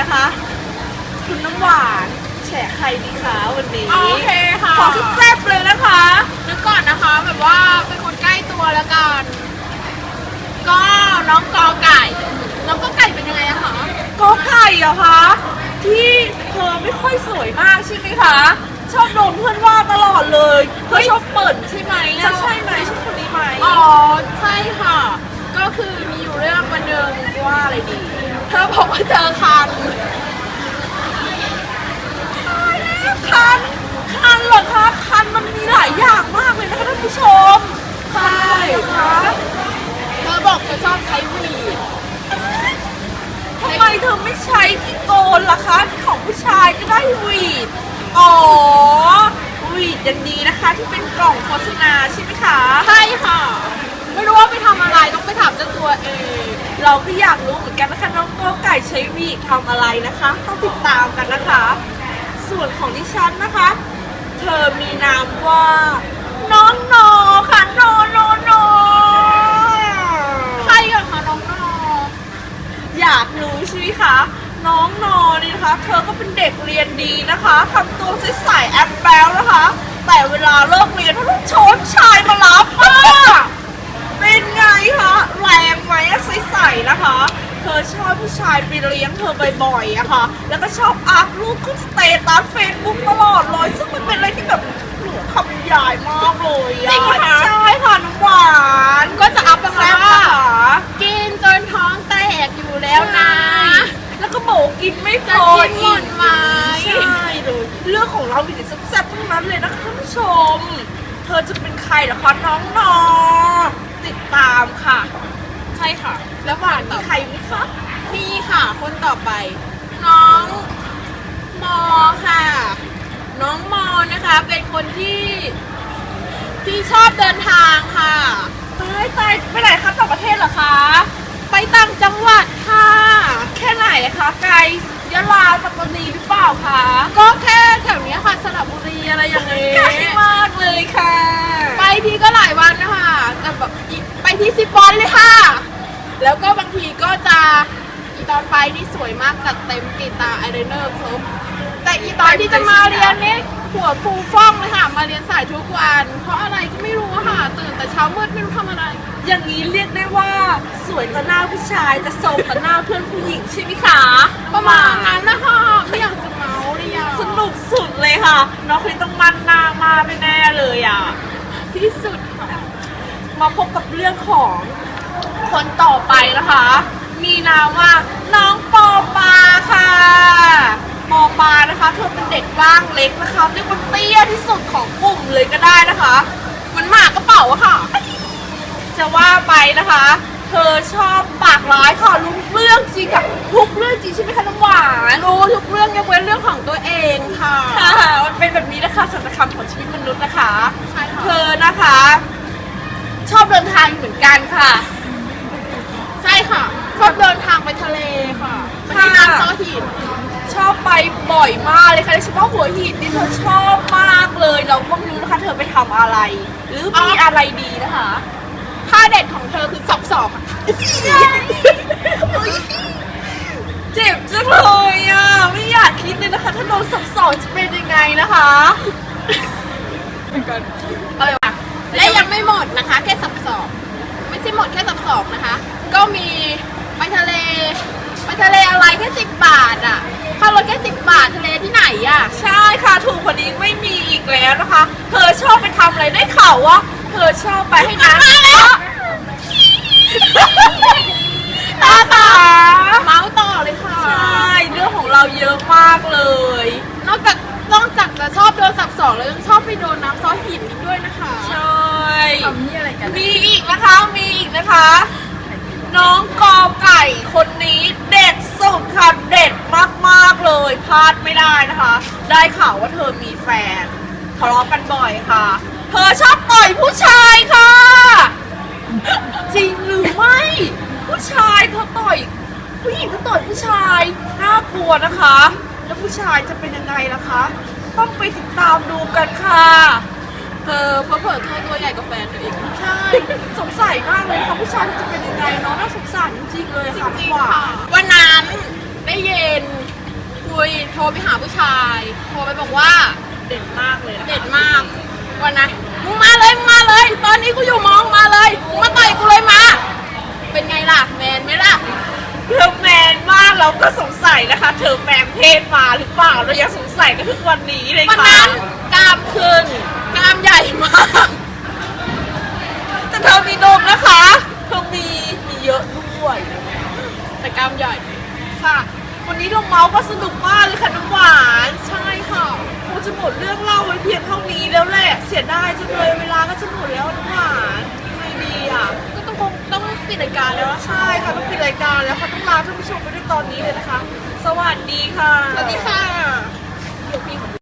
นะคะ คุณน้ำหวานแฉใครดีคะวันนี้โอเคค่ะ ขอแซ่บๆเลยนะคะนึกก่อนนะคะแบบว่าเป็นคนใกล้ตัวแล้วกัน ก็น้องกอไก่ น้องกอไก่เป็นยังไงอะคะก็ไก่เหรอคะที่เธอไม่ค่อยสวยมากใช่ไหมคะ ชอบโดนเพื่อนว่าตลอดเลยเธอชอบเปิดใช่ไหมจะใช่ไหมใช่คนนี้ไหมอ๋อใช่ค่ะ ก็คือมีอยู่เรื่องวันหนึ่งว่าอะไรดีเธอบอกว่าเจอคันคัน คันเหรอคะคันมันมีหลายอย่างมากเลยนะคะท่านผู้ชม คันอะไรเหรอคะเธอบอกเธอชอบใช้หวีดทำไมเธอไม่ใช้ที่โกนล่ะคะที่ของผู้ชายก็ได้หวีด อ๋อหวีดอย่างดีนะคะที่เป็นกล่องโฆษณาใช่ไหมคะ ใช่ค่ะ เราก็อยากรู้เหมือนกันนะคะน้องโกไก่ใช้วีทำอะไรนะคะ ต้องติดตามกันนะคะ ส่วนของดิฉันนะคะ เธอมีนามว่าน้องนอค่ะนอนอนอใครกันคะน้องนออยากรู้ใช่ไหมคะน้องนอนี่นะคะ เธอก็เป็นเด็กเรียนดีนะคะทำตัวสๆแอปแบลนะคะ แต่เวลาเลิกเรียนเขาต้องโชนชายมารับค่ะเป็นไงคะแรงไหมอะใสๆนะคะ เธอชอบผู้ชายไปเลี้ยงเธอ บ่อยๆอะค่ะ แล้วก็ชอบอัพรูปขึ้นสเตตัสเฟซบุ๊กตลอดเลย ซึ่งมันเป็นอะไรที่แบบหนูคำยายมากเลยอะจริงเหรอคะ ใช่ค่ะน้องหวานก็จะอัพประมาแซ่ณบว่าค่ะกินจนท้องแตกอยู่แล้วนะแล้วก็บอกกินไม่พจะอกินหมดไหม ใช่เลยเรื่องของเรามีแต่แซ่บๆทั้งนั้นเลยนะคะท่านผู้ชม เธอจะเป็นใครเหรอคะน้องนอติดตามค่ะ ใช่ค่ะ แล้วหวานมีต่อใครไหมคะ พี่ค่ะ คนต่อไป น้องมอค่ะ น้องมอนะคะ เป็นคนที่ที่ชอบเดินทางค่ะ ตายตายไปไหนคะต่างประเทศเหรอคะ ไปต่างจังหวัดค่ะ แค่ไหนคะไกลยะลาปัตตานีหรือเปล่าคะ ก็แค่แถวเนี้ยค่ะสระบุรีอะไรอย่างเงี้ ไกล ย มากเลยค่ะ ไปทีก็หลายวันนะคะแต่แบบอีไปที่สิบวันเลยค่ะ แล้วก็บางทีก็จะ อีตอนไปนี่สวยมากจัดเต็มกรีตาอายไลเนอร์ครบ แต่อีตอนที่จะมาเรียนนี่หัวฟูฟ่องเลยค่ะ มาเรียนสายทุกวัน เพราะอะไรก็ไม่รู้อะค่ะ ตื่นแต่เช้ามืดไม่รู้ทำอะไร อย่างนี้เรียกได้ว่าสวยต่อหน้าผู้ชายแต่โสมต่อหน้าเพื่อนผู้หญิงใช่ไหมคะ ประมาณนั้นนะคะไม่อยากจะเมาเลยอะสนุกสุดเลยค่ะ น้องคลิต้องมันหน้ามาแน่ๆเลยอะ ที่สุดค่ะ มาพบกับเรื่องของคนต่อไปนะคะ มีนามว่าน้องปอปาค่ะ ปอปานะคะ เธอเป็นเด็กร่างเล็กนะคะเรียกว่าเตี้ยที่สุดของกลุ่มเลยก็ได้นะคะมันหมากกระเป๋าอะค่ะ จะว่าไปนะคะ เธอชอบปากร้ายค่ะรู้ทุกเรื่องจริงค่ะทุกเรื่องจริงใช่ไหมคะน้ำหวานรู้ทุกเรื่องยกเว้นเรื่องของตัวเองค่ะค่ะมันเป็นแบบนี้นะคะสัจธรรมของชีวิตมนุษย์นะคะใช่ค่ะเธอนะคะ ชอบเดินทางเหมือนกันค่ะใช่ค่ะช อบเดินทางไปทะเลค่ะไปที่ค่ะน้ำซอหินชอบไปบ่อยมากเลยค่ะโดยเฉพาะหัวหินนี่เธอชอบมากเลย เราก็ไม่รู้นะคะเธอไปทำอะไร หรือมีอะไรดีนะคะท่าเด็ดของเธอคือสอบสอบอะเจ็บจังเลยอะ ไม่อยากคิดเลยนะคะ ถ้าโดนสับสอนจะเป็นยังไงนะคะ อะไรวะและยังไม่หมดนะคะ แค่สอบสอบไม่ใช่หมดแค่สอบสอบนะคะ ก็มีไปทะเล ไปทะเลอะไรแค่สิบบาทอะค่ารถแค่สิบบาททะเลที่ไหน อะ ใช่ค่ะ ถูกกว่านี้ไม่มีอีกแล้วนะคะ เธอชอบไปทำอะไรได้ข่าวว่า เธอชอบไปให้น้ำตาตาเมาส์ต่อเลยค่ะ ใช่เรื่องของเราเยอะมากเลย นอกจากนอกจากจะชอบโดนสับสอบแล้วยังชอบไปโดนน้ำซอหินอีกด้วยนะคะใช่ ทำนี่อะไรกันมีอีกนะคะ มีอีกนะคะ น้องกอไก่คนนี้เด็ดสุดค่ะ เด็ดมาก ๆ เลยพลาดไม่ได้นะคะ ได้ข่าวว่าเธอมีแฟนทะเลาะกันบ่อยค่ะ เธอชอบต่อยผู้ชายค่ะ จริงหรือไม่ ผู้ชายเธอต่อยผู้หญิงเธอต่อยผู้ชายน่ากลัวนะคะ แล้วผู้ชายจะเป็นยังไงล่ะคะ ต้องไปติดตามดูกันค่ะ เธอเพอเผลอๆเธอตัวใหญ่กว่าแฟนเธออีกใช่ สงสัยมากเลยนะคะผู้ชายจะเป็นยังไงเนาะน่าสงสารจริงๆเลยค่ะพี่หวานวันนั้นได้เย็น คุยโทรไปหาผู้ชาย โทรไปบอกว่าเด่นมากเลยนะคะเด็ดมากวันนั้นมึงมาเลยมึงมาเลย ตอนนี้กูอยู่มองมาเลยมึงมาต่อยกูเลยมา เป็นไงล่ะแมนไหมล่ะ เธอแมนมากเราก็สงสัยนะคะ เธอแปลงเพศมาหรือเปล่าเรายังสงสัยกันทุกวันนี้เลยวันค่ะนั้นกล้ามขึ้นกล้ามใหญ่มาก แต่เธอมีนมนะคะเธอมีมีเยอะด้วยแต่กล้ามใหญ่ ค่ะ วันนี้เราเมาส์ก็สนุกมากเลยค่ะน้ำหวาน ใช่ค่ะคงจะหมดเรื่องเล่าไว้เพียงเท่านี้แล้วแหละ เสียดายจังเลยเวลาก็จะหมดแล้วน้ำหวานยังไงดีอะ ก็ต้องคงต้องปิดรายการแล้วล่ะใช่ค่ะต้องปิดรายการแล้วค่ะต้องลาท่านผู้ชมไปด้วยตอนนี้เลยนะคะ สวัสดีค่ะ สวัสดีค่ะ